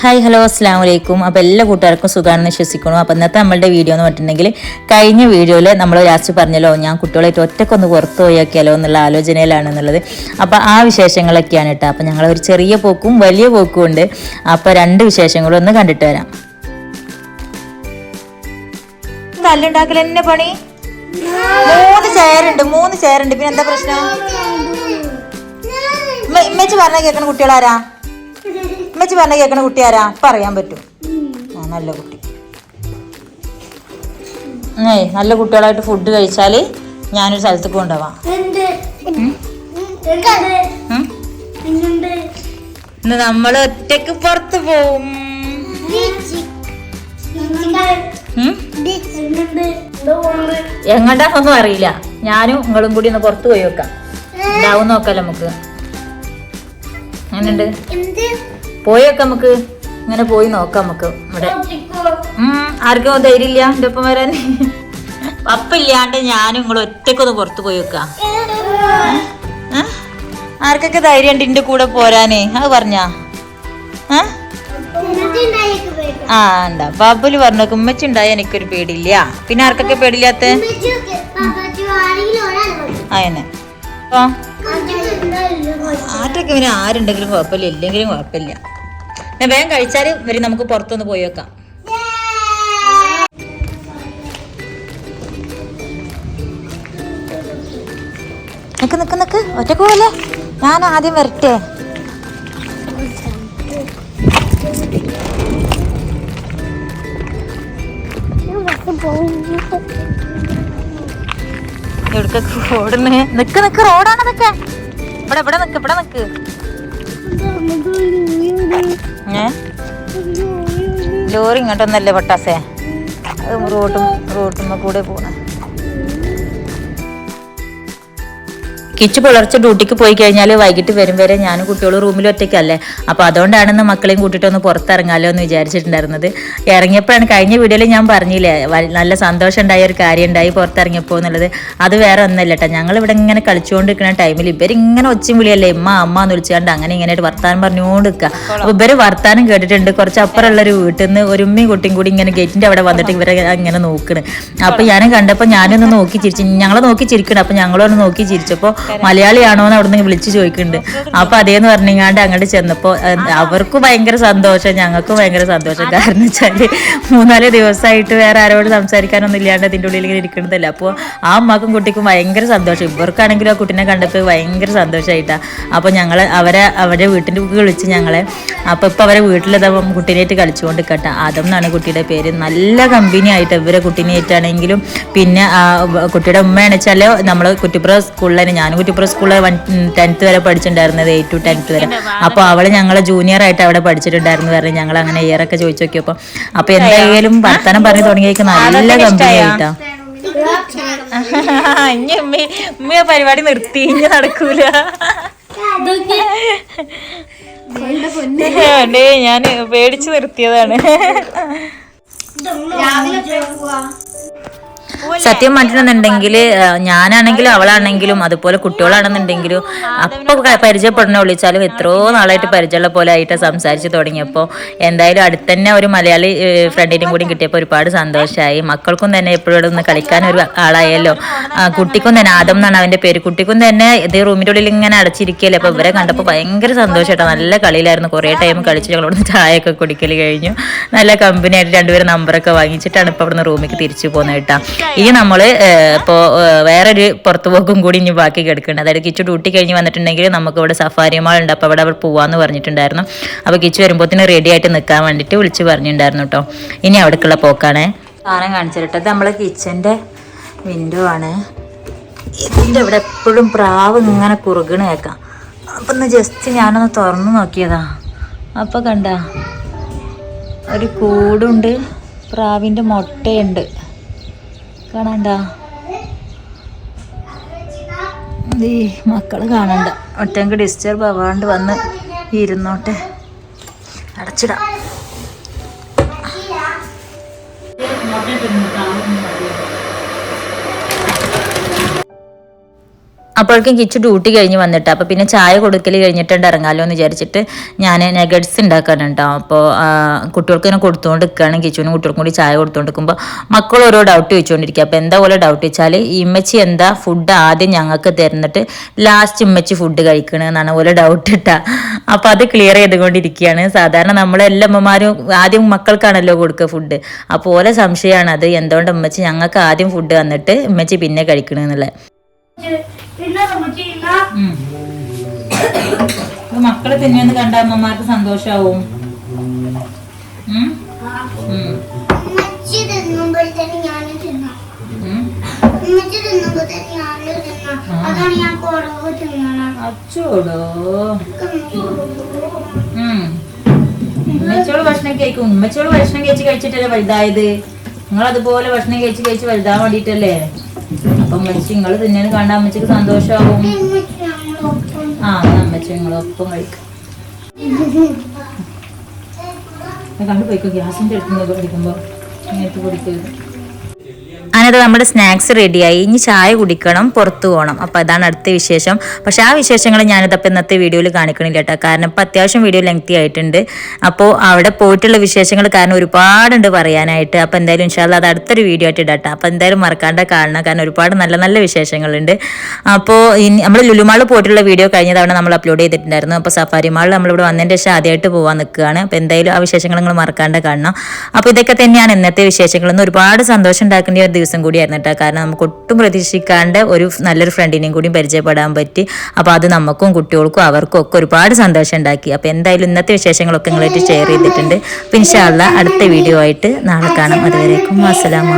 Hi hello അസ്സാം വലൈക്കും അപ്പോൾ എല്ലാ കൂട്ടുകാർക്കും സുഖമാണെന്ന് വിശ്വസിക്കുന്നു. അപ്പോൾ ഇന്നത്തെ നമ്മളുടെ വീഡിയോ എന്ന് പറഞ്ഞിട്ടുണ്ടെങ്കിൽ കഴിഞ്ഞ വീഡിയോയിൽ നമ്മൾ ലാസ്റ്റ് പറഞ്ഞല്ലോ ഞാൻ കുട്ടികളായിട്ട് ഒറ്റക്കൊന്ന് പുറത്ത് പോയാക്കിയാലോ എന്നുള്ള ആലോചനയിലാണെന്നുള്ളത് അപ്പോൾ ആ വിശേഷങ്ങളൊക്കെയാണ് കേട്ടോ. അപ്പോൾ ഞങ്ങൾ ഒരു ചെറിയ പോക്കും വലിയ പോക്കും ഉണ്ട്. അപ്പോൾ രണ്ട് വിശേഷങ്ങളും ഒന്ന് കണ്ടിട്ട് വരാം. തല്ലുണ്ടാക്കൽ എന്നെ പണി? മൂന്ന് ചെയറുണ്ട് മൂന്ന് ചെയറുണ്ട്. പിന്നെ എന്താ പ്രശ്നം? ഇമ്മച്ച് പറഞ്ഞ കേൾക്കണ കുട്ടികളാരാ? ഉമ്മച്ചി പറഞ്ഞ കേൾക്കണ കുട്ടി ആരാ? പറയാൻ പറ്റും. ആ നല്ല കുട്ടി. ഏയ് നല്ല കുട്ടികളായിട്ട് ഫുഡ് കഴിച്ചാൽ ഞാനൊരു സ്ഥലത്തേക്ക് കൊണ്ടുപോവാം? ഇന്ന് നമ്മൾ ഒറ്റയ്ക്ക് പുറത്ത് പോവും? എങ്ങോട്ടാന്നൊന്നും അറിയില്ല. ഞാനും നിങ്ങളും കൂടി ഒന്ന് പുറത്ത് പോയി വെക്കാം. ഉണ്ടാവും നോക്കാം നമുക്ക്. എങ്ങനെയുണ്ട് പോയി വെക്കാം നമുക്ക് ഇങ്ങനെ പോയി നോക്കാം നമുക്ക് ഇവിടെ. ആർക്കും ധൈര്യം ധൈര്യമില്ല എന്റെ ഒപ്പം വരാൻ. പപ്പില്ലാണ്ട് ഞാനും നിങ്ങൾ ഒറ്റക്കൊന്ന് പുറത്ത് പോയി വെക്കാം? ആർക്കൊക്കെ ധൈര്യം ഉണ്ട് എന്റെ കൂടെ പോരാനേ? അത് പറഞ്ഞാ? ആ ഉണ്ടാ ബാബുൽ പറഞ്ഞു ഉമ്മച്ചി ഉണ്ടായ എനിക്കൊരു പേടിയില്ല. പിന്നെ ആർക്കൊക്കെ പേടിയില്ലാത്ത? ആ എന്നെ അപ്പൊ ഇവന് ആരുണ്ടെങ്കിലും കുഴപ്പമില്ല ഇല്ലെങ്കിലും കുഴപ്പമില്ല. വേഗം കഴിച്ചാൽ വരും നമുക്ക് പുറത്തൊന്ന് പോയി വെക്കാം. നിക്ക് നിക്ക് നിക്ക്. ഒറ്റയ്ക്ക് പോലെ ഞാൻ ആദ്യം വരട്ടെ. എവിടക്കൊക്കെ ഓടുന്നേ? നിക്ക് നിക്ക്. റോഡാണ് നിക്ക ഇവിടെ ഇവിടെ നിക്ക് ഇവിടെ നിക്ക്. ഏ? ലോറി ഇങ്ങോട്ടൊന്നല്ലേ പൊട്ടാസേ? അത് റോട്ടും റോട്ടുമ്മ കൂടെ പോണേ. കിച്ചു പുലർച്ചെ ഡ്യൂട്ടിക്ക് പോയി കഴിഞ്ഞാൽ വൈകിട്ട് വരും വരെ ഞാനും കുട്ടികളും റൂമിൽ ഒറ്റയ്ക്കല്ലേ. അപ്പോൾ അതുകൊണ്ടാണെന്ന് മക്കളെയും കൂട്ടിയിട്ട് ഒന്ന് പുറത്തിറങ്ങാലോ എന്ന് വിചാരിച്ചിട്ടുണ്ടായിരുന്നത്. ഇറങ്ങിയപ്പോഴാണ് കഴിഞ്ഞ വീഡിയോയിൽ ഞാൻ പറഞ്ഞില്ലേ നല്ല സന്തോഷം ഉണ്ടായ ഒരു കാര്യം ഉണ്ടായി പുറത്തിറങ്ങിയപ്പോൾ എന്നുള്ളത്. അത് വേറെ ഒന്നല്ല കേട്ടോ. ഞങ്ങൾ ഇവിടെ ഇങ്ങനെ കളിച്ചുകൊണ്ടിരിക്കുന്ന ടൈമിൽ ഇവരിങ്ങനെ ഒച്ചും വിളിയല്ലേ ഇമ്മ അമ്മ എന്ന് വിളിച്ചുകൊണ്ട് അങ്ങനെ ഇങ്ങനെയായിട്ട് വർത്താനം പറഞ്ഞുകൊണ്ട് നിൽക്കുക അപ്പോൾ ഇവർ വർത്താനം കേട്ടിട്ടുണ്ട്. കുറച്ച് അപ്പുറമുള്ള ഒരു വീട്ടിൽ നിന്ന് ഒരു ഉമ്മയും കുട്ടിയും കൂടി ഇങ്ങനെ ഗേറ്റിന്റെ അവിടെ വന്നിട്ട് ഇവരെ ഇങ്ങനെ നോക്കണ്. അപ്പോൾ ഞാനും കണ്ടപ്പോൾ ഞാനൊന്ന് നോക്കി ചിരിച്ചു ഞങ്ങളെ നോക്കി ചിരിക്കണം. അപ്പോൾ ഞങ്ങളൊന്ന് നോക്കി ചിരിച്ചപ്പോൾ മലയാളിയാണോ എന്ന് അവിടെ നിന്ന് വിളിച്ച് ചോദിക്കുന്നുണ്ട്. അപ്പൊ അതേന്ന് പറഞ്ഞിങ്ങാണ്ട് അങ്ങോട്ട് ചെന്നപ്പോൾ അവർക്കും ഭയങ്കര സന്തോഷം ഞങ്ങൾക്കും ഭയങ്കര സന്തോഷം. കാരണം വെച്ചാൽ മൂന്നാൽ ദിവസമായിട്ട് വേറെ ആരോട് സംസാരിക്കാനൊന്നും ഇല്ലാണ്ട് അതിന്റെ ഉള്ളിൽ ഇങ്ങനെ ഇരിക്കണതല്ല. അപ്പോൾ ആ അമ്മക്കും കുട്ടിക്കും ഭയങ്കര സന്തോഷം. ഇവർക്കാണെങ്കിലും ആ കുട്ടീനെ കണ്ടപ്പോൾ ഭയങ്കര സന്തോഷമായിട്ടാ അപ്പോൾ ഞങ്ങൾ അവരെ അവരുടെ വീട്ടിന്റെ വിളിച്ച് ഞങ്ങളെ അപ്പോൾ ഇപ്പോൾ അവരെ വീട്ടിലതാ കുട്ടീനായിട്ട് കളിച്ചുകൊണ്ട് കേട്ടോ ആദം എന്നാണ് കുട്ടിയുടെ പേര്. നല്ല കമ്പനി ആയിട്ട് ഇവരെ കുട്ടീനായിട്ടാണെങ്കിലും പിന്നെ കുട്ടിയുടെ ഉമ്മയാണെന്ന് വെച്ചാൽ നമ്മൾ കുറ്റിപ്പുറ സ്കൂളിൽ തന്നെ ഞാൻ കുറ്റിപ്പുറ സ്കൂളിൽ വൺ ടെൻത്ത് വരെ പഠിച്ചിട്ടുണ്ടായിരുന്നത് എയ്റ്റ് ടു ടെൻത്ത് വരെ. അപ്പോൾ അവൾ ഞങ്ങളെ ജൂനിയർ ആയിട്ട് അവിടെ പഠിച്ചിട്ടുണ്ടായിരുന്നു പറഞ്ഞ് ഞങ്ങൾ അങ്ങനെ ഇയർ ഒക്കെ ചോദിച്ചു നോക്കിയപ്പോൾ അപ്പോൾ എന്തായാലും വർത്തമാനം പറഞ്ഞു തുടങ്ങിയേക്ക് നല്ല കമ്പനി ആയിട്ടാ. ഇനി ഉമ്മ ഉമ്മ പരിപാടി നിർത്തി ഇനി നടക്കൂല. ഞാൻ പേടിച്ച് നിർത്തിയതാണ്. സത്യം മാറ്റണമെന്നുണ്ടെങ്കിൽ ഞാനാണെങ്കിലും അവളാണെങ്കിലും അതുപോലെ കുട്ടികളാണെന്നുണ്ടെങ്കിലും അപ്പൊ പരിചയപ്പെടണ വിളിച്ചാലും എത്രയോ നാളായിട്ട് പരിചയമുള്ള പോലെ ആയിട്ട് സംസാരിച്ച് തുടങ്ങിയപ്പോൾ എന്തായാലും അടുത്തന്നെ ഒരു മലയാളി ഫ്രണ്ടിനും കൂടി കിട്ടിയപ്പോൾ ഒരുപാട് സന്തോഷമായി മക്കൾക്കും തന്നെ എപ്പോഴും ഇവിടെ ഒന്ന് കളിക്കാൻ ഒരു ആളായല്ലോ. കുട്ടിക്കും തന്നെ ആദം എന്നാണ് അവന്റെ പേര്. കുട്ടിക്കും തന്നെ ഇതേ റൂമിന്റെ ഉള്ളിൽ ഇങ്ങനെ അടച്ചിരിക്കുകയല്ലേ അപ്പൊ ഇവരെ കണ്ടപ്പോൾ ഭയങ്കര സന്തോഷമായിട്ടോ നല്ല കളിയിലായിരുന്നു. കുറേ ടൈം കളിച്ച് ഞങ്ങളോട് ചായയൊക്കെ കുടിക്കൽ കഴിഞ്ഞു. നല്ല കമ്പനി ആയിട്ട് രണ്ടുപേരും നമ്പറൊക്കെ വാങ്ങിച്ചിട്ടാണ് ഇപ്പൊ അവിടുന്ന് റൂമിലേക്ക് തിരിച്ചു പോകുന്നത് കേട്ടാ. ഇനി നമ്മൾ ഇപ്പോൾ വേറൊരു പുറത്തു പോക്കും കൂടി ഇനി ബാക്കി കിടക്കുന്നുണ്ട്. അതായത് കിച്ചു ഡ്യൂട്ടി കഴിഞ്ഞ് വന്നിട്ടുണ്ടെങ്കിൽ നമുക്ക് ഇവിടെ സഫാരി മാൾ ഉണ്ട് അപ്പോൾ അവിടെ അവർ പോവാന്ന് പറഞ്ഞിട്ടുണ്ടായിരുന്നു. അപ്പോൾ കിച്ചു വരുമ്പോഴത്തേന് റെഡി ആയിട്ട് നിൽക്കാൻ വേണ്ടിയിട്ട് വിളിച്ച് പറഞ്ഞിട്ടുണ്ടായിരുന്നു കേട്ടോ. ഇനി അവിടേക്കുള്ള പോക്കാണ്. സാധനം കാണിച്ചിട്ട് ഇത് നമ്മളെ കിച്ചന്റെ വിൻഡോ ആണ്. ഇതിന്റെ ഇവിടെ എപ്പോഴും പ്രാവ് ഇങ്ങനെ കുറുകണ കേൾക്കാം അപ്പം ഒന്ന് ജസ്റ്റ് ഞാനൊന്ന് തുറന്നു നോക്കിയതാ. അപ്പോൾ കണ്ട ഒരു കൂടുണ്ട് പ്രാവിന്റെ മുട്ടയുണ്ട്. കാണണ്ട. ഈ മക്കൾ കാണണ്ട. ഒറ്റയ്ക്ക് ഡിസ്റ്റർബ് ആവാണ്ട് വന്ന് ഇരുന്നോട്ടെ. അടച്ചിടാം. അപ്പോഴേക്കും കിച്ചു ഡ്യൂട്ടി കഴിഞ്ഞ് വന്നിട്ട് അപ്പോൾ പിന്നെ ചായ കൊടുക്കൽ കഴിഞ്ഞിട്ടുണ്ട് ഇറങ്ങാമല്ലോ എന്ന് വിചാരിച്ചിട്ട് ഞാൻ നെഗറ്റ്സ് ഉണ്ടാക്കാനുണ്ടാവും അപ്പോൾ കുട്ടികൾക്ക് ഇങ്ങനെ കൊടുത്തുകൊണ്ട് നിൽക്കുകയാണ് കിച്ചുവിനും കുട്ടികൾക്കും കൂടി ചായ കൊടുത്തുകൊണ്ട് നിൽക്കുമ്പോൾ മക്കൾ ഓരോ ഡൗട്ട് ചോദിച്ചുകൊണ്ടിരിക്കുക അപ്പോൾ എന്താ പോലെ ഡൗട്ട് വെച്ചാൽ ഇമ്മച്ചി എന്താ ഫുഡ് ആദ്യം ഞങ്ങൾക്ക് തരുന്നിട്ട് ലാസ്റ്റ് ഇമ്മച്ചി ഫുഡ് കഴിക്കണമെന്നാണ് പോലെ ഡൗട്ട് ഇട്ടാ. അപ്പോൾ അത് ക്ലിയർ ചെയ്തുകൊണ്ടിരിക്കുകയാണ്. സാധാരണ നമ്മളെല്ലാ അമ്മമാരും ആദ്യം മക്കൾക്കാണല്ലോ കൊടുക്കുക ഫുഡ് അപ്പോൾ ഓരോ സംശയമാണ് അത് എന്തുകൊണ്ട് ഇമ്മച്ചി ഞങ്ങൾക്ക് ആദ്യം ഫുഡ് വന്നിട്ട് ഇമ്മച്ചി പിന്നെ കഴിക്കണമെന്നുള്ളത് മക്കൾ തിന്നു കണ്ട അമ്മമാർക്ക് സന്തോഷാവും. അച്ചോടോ. ഉമ്മച്ചോൾ ഭക്ഷണം കഴിക്കും. ഉമ്മച്ചോൾ ഭക്ഷണം കഴിച്ച് കഴിച്ചിട്ടല്ലേ വലുതായത്? നിങ്ങൾ അതുപോലെ ഭക്ഷണം കഴിച്ച് കഴിച്ച് വലുതാൻ വേണ്ടിട്ടല്ലേ? അപ്പൊ അമ്മച്ചി നിങ്ങൾ തിന്നാൻ കാണാൻ അമ്മച്ചിക്ക് സന്തോഷമാകും ആ അമ്മച്ചി നിങ്ങളൊപ്പം കഴിക്കും. കണ്ടു പോയിക്കോ ഗ്യാസിന്റെ അടുത്ത് പഠിക്കുമ്പോൾ ഇങ്ങനത്തെ കുടിക്കരുത്. അങ്ങനെ നമ്മുടെ സ്നാക്സ് റെഡിയായി. ഇനി ചായ കുടിക്കണം പുറത്തു പോകണം. അപ്പോൾ അതാണ് അടുത്ത വിശേഷം. പക്ഷെ ആ വിശേഷങ്ങൾ ഞാനിതപ്പോൾ ഇന്നത്തെ വീഡിയോയിൽ കാണിക്കണില്ല കേട്ടോ. കാരണം ഇപ്പോൾ അത്യാവശ്യം വീഡിയോ ലെങ്തി ആയിട്ടുണ്ട്. അപ്പോൾ അവിടെ പോയിട്ടുള്ള വിശേഷങ്ങൾ കാരണം ഒരുപാടുണ്ട് പറയാനായിട്ട്. അപ്പോൾ എന്തായാലും ഇൻഷാല്ല അത് അടുത്തൊരു വീഡിയോ ആയിട്ട് ഇടാം അപ്പോൾ എന്തായാലും മറക്കാണ്ട കാണണം. കാരണം ഒരുപാട് നല്ല നല്ല വിശേഷങ്ങളുണ്ട്. അപ്പോൾ നമ്മൾ ലുലുമാൾ പോയിട്ടുള്ള വീഡിയോ കഴിഞ്ഞ തവണ നമ്മൾ അപ്ലോഡ് ചെയ്തിട്ടുണ്ടായിരുന്നു. അപ്പോൾ സഫാരി മാളിൽ നമ്മളിവിടെ വന്നതിന്റെ ശേഷം ആദ്യമായിട്ട് പോകാൻ നിൽക്കുകയാണ്. അപ്പോൾ എന്തായാലും ആ വിശേഷങ്ങൾ നിങ്ങൾ മറക്കാണ്ട് കാണണം. അപ്പോൾ ഇതൊക്കെ തന്നെയാണ് ഇന്നത്തെ വിശേഷങ്ങൾ ഒരുപാട് സന്തോഷം ഉണ്ടാക്കേണ്ട ഒരു ദിവസം കൂടിയായിരുന്നു കേട്ടോ കാരണം നമുക്ക് ഒട്ടും പ്രതീക്ഷിക്കാണ്ട് ഒരു നല്ലൊരു ഫ്രണ്ടിനെയും കൂടി പരിചയപ്പെടാൻ പറ്റി. അപ്പോൾ അത് നമുക്കും കുട്ടികൾക്കും അവർക്കും ഒക്കെ ഒരുപാട് സന്തോഷം ഉണ്ടാക്കി. അപ്പോൾ എന്തായാലും ഇന്നത്തെ വിശേഷങ്ങളൊക്കെ നിങ്ങളായിട്ട് ഷെയർ ചെയ്തിട്ടുണ്ട്. അപ്പോൾ ഇൻഷാല്ല അടുത്ത വീഡിയോ ആയിട്ട് നാളെ കാണാം. അതുവരേക്കും അസ്സലാമ